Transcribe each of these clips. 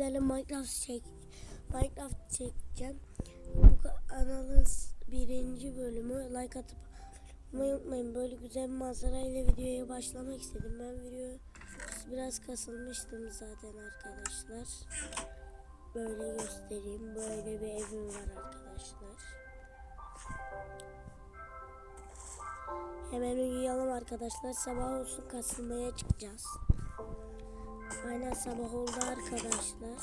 sizlerle Minecraft çek Minecraft çekeceğim. Bu kanalın birinci bölümü like atıp abone unutmayın. Böyle güzel manzara ile videoya başlamak istedim. Ben video biraz kasılmıştım zaten arkadaşlar. Böyle göstereyim. Böyle bir evim var arkadaşlar. Hemen uyuyalım arkadaşlar. Sabah olsun kasılmaya çıkacağız. Aynen sabah oldu arkadaşlar.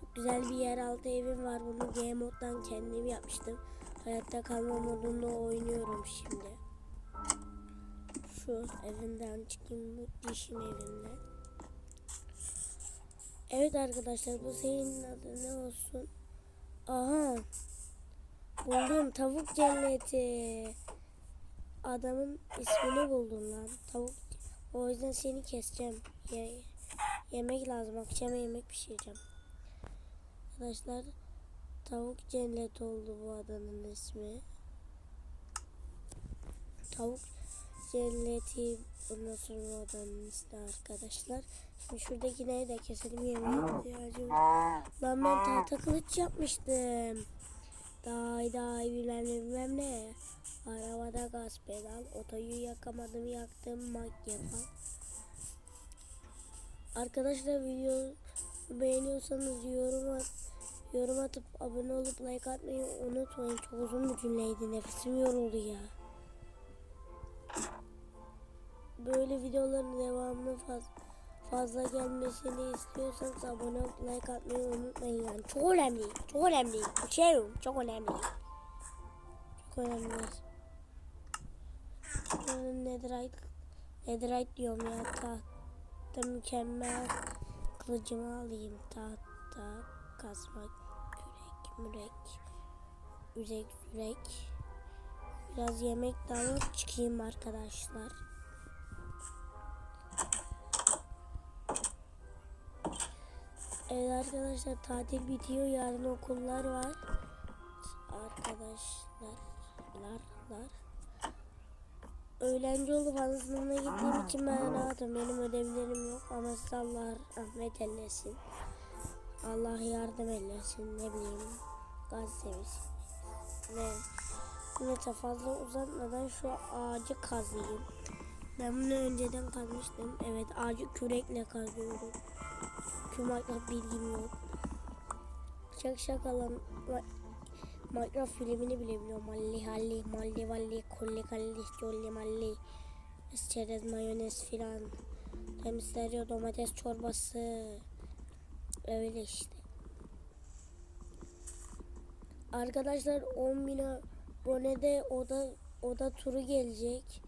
Çok güzel bir yeraltı evim var. Bunu Game moddan kendim yapmıştım. Hayatta kalma modunda oynuyorum şimdi. Şu evimden çıkayım bu dişim evinden. Evet arkadaşlar bu serinin adı ne olsun? Aha. Buldum tavuk cenneti. Adamın ismini buldum lan. Tavuk. O yüzden seni keseceğim. Ye yemek lazım. Akşama yemek pişireceğim. Arkadaşlar tavuk cennet oldu bu adanın ismi. Tavuk cenneti bundan sonra bu adanın ismi arkadaşlar. Şimdi şuradakileri de keselim yemeğe ihtiyacım. Lan ben tahta kılıç yapmıştım. Day day bilmem ne bilmem ne. Arabada gaz pedal. Otoyu yakamadım yaktım makyapa. Arkadaşlar video beğeniyorsanız yorum at, yorum atıp abone olup like atmayı unutmayın. Çok uzun bir cümleydi. Nefesim yoruldu ya. Böyle videoların devamlı faz, fazla gelmesini istiyorsanız abone olup like atmayı unutmayın. Yani çok önemli. Çok önemli. Şey çok önemli. Çok önemli. Netherite, Netherite diyorum ya. Taht tahta mükemmel kılıcımı alayım. Tahta, kazmak, kürek, mürek, üzek, yürek. Biraz yemek daha alıp çıkayım arkadaşlar. Evet arkadaşlar tatil bitiyor. Yarın okullar var. Arkadaşlar, lar, lar. Öğlenci ana sınıfına gittiğim için ben rahatım. Benim ödevlerim yok ama Allah rahmet eylesin. Allah yardım eylesin ne bileyim. Gaz sevsin. Ve neyse fazla uzatmadan şu ağacı kazıyım. Ben bunu önceden kazmıştım. Evet ağacı kürekle kazıyorum. Kümakla bilgim yok. Şak şakalan Minecraft filmini bile biliyorum. Malli halli, malli valli, kolli kalli, jolli malli. Çerez, mayonez filan. Temizleriyor domates çorbası. Öyle işte. Arkadaşlar 10 bin abonede oda oda turu gelecek.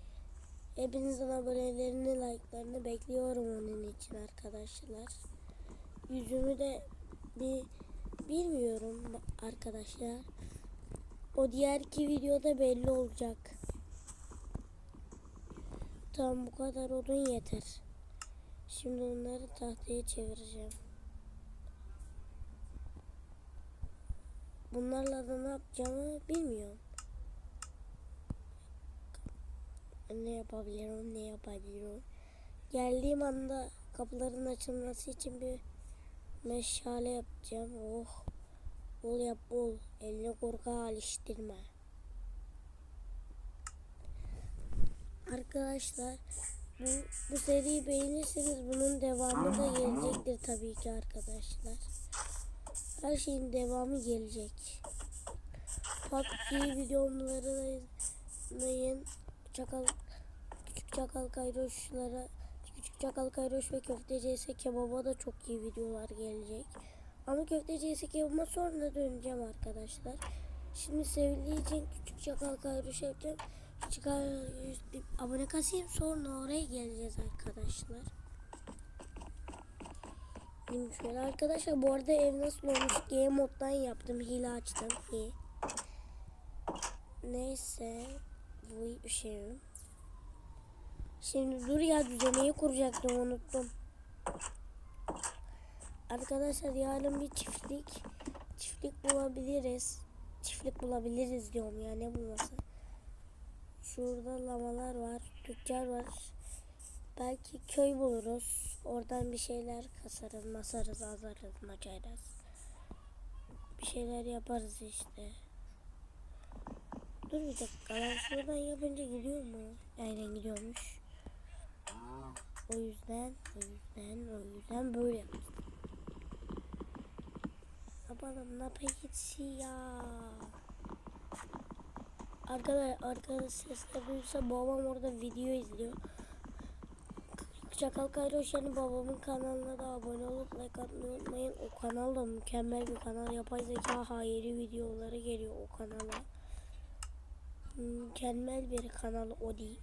Hepinizin abonelerini, like'larını bekliyorum onun için arkadaşlar. Yüzümü de bir bilmiyorum arkadaşlar. O diğer iki videoda belli olacak. Tamam bu kadar odun yeter. Şimdi onları tahtaya çevireceğim. Bunlarla da ne yapacağımı bilmiyorum. Ne yapabilirim, ne yapabilirim. Geldiğim anda kapıların açılması için bir meşale yapacağım. Oh. Bol yap bol. Eline korka alıştırma. Arkadaşlar bu, bu seriyi beğenirseniz bunun devamı da gelecektir tabii ki arkadaşlar. Her şeyin devamı gelecek. PUBG videoları izleyin. Çakal küçük çakal küçük çakal kayroş ve köfteci ise kebaba da çok iyi videolar gelecek. Ama köfteci ise kebaba sonra döneceğim arkadaşlar. Şimdi sevildiği için küçük çakal kayroş yapacağım. Çıkar abone kasayım sonra oraya geleceğiz arkadaşlar. Şimdi şöyle arkadaşlar bu arada ev nasıl olmuş G moddan yaptım hile açtım iyi. Neyse bu şey. Şimdi dur ya düzeneyi kuracaktım unuttum. Arkadaşlar yarın bir çiftlik çiftlik bulabiliriz. Çiftlik bulabiliriz diyorum ya ne bulması. Şurada lavalar var. Tüccar var. Belki köy buluruz. Oradan bir şeyler kasarız, masarız, azarız, maçarız. Bir şeyler yaparız işte. Dur bir dakika. Ben şuradan yapınca gidiyor mu? Aynen gidiyormuş. O yüzden, o yüzden, o yüzden böyle yapacağız. Yapalım ne peki ya? Arkada arkada sesler duyulsa babam orada video izliyor. Çakal Kayroşyan'ın babamın kanalına da abone olup like atmayı unutmayın. O kanal da mükemmel bir kanal. Yapay zeka hayri videoları geliyor o kanala. Mükemmel bir kanal o değil.